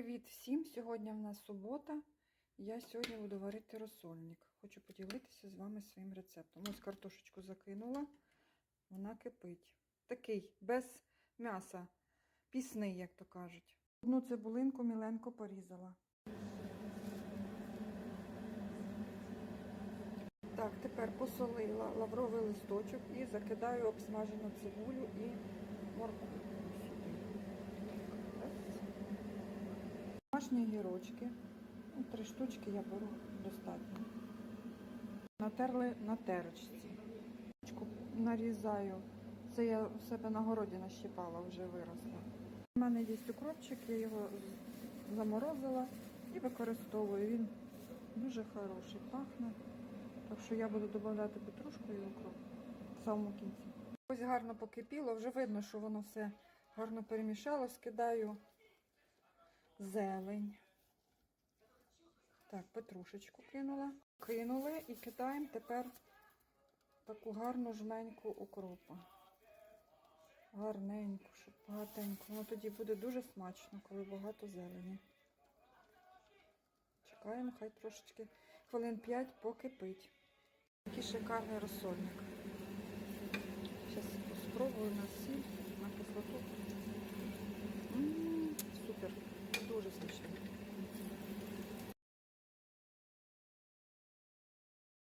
Привіт всім! Сьогодні в нас субота. Я сьогодні буду варити розсольник. Хочу поділитися з вами своїм рецептом. Ось картошечку закинула, вона кипить. Такий, без м'яса, пісний, як то кажуть. Одну цибулинку міленько порізала. Так, тепер посолила лавровий листочок і закидаю обсмажену цибулю і моркву Домашні гірочки. Ну, Три штучки я беру достатньо. Натерли на терочці. Нарізаю. Це я у себе на городі нащипала, вже виросла. У мене є укропчик, я його заморозила і використовую. Він дуже хороший, пахне. Так що я буду додавати петрушку і укроп в самому кінці. Ось гарно покипіло, вже видно, що воно все гарно перемішало. Скидаю зелень. Так, петрушечку кинула. Кинули і кидаємо тепер таку гарну жменьку укропу. Гарненьку, щоб багатенько. Воно тоді буде дуже смачно, коли багато зелені. Чекаємо, хай трошечки хвилин 5 покипить. Такий шикарний розсольник. Зараз спробую на сіль.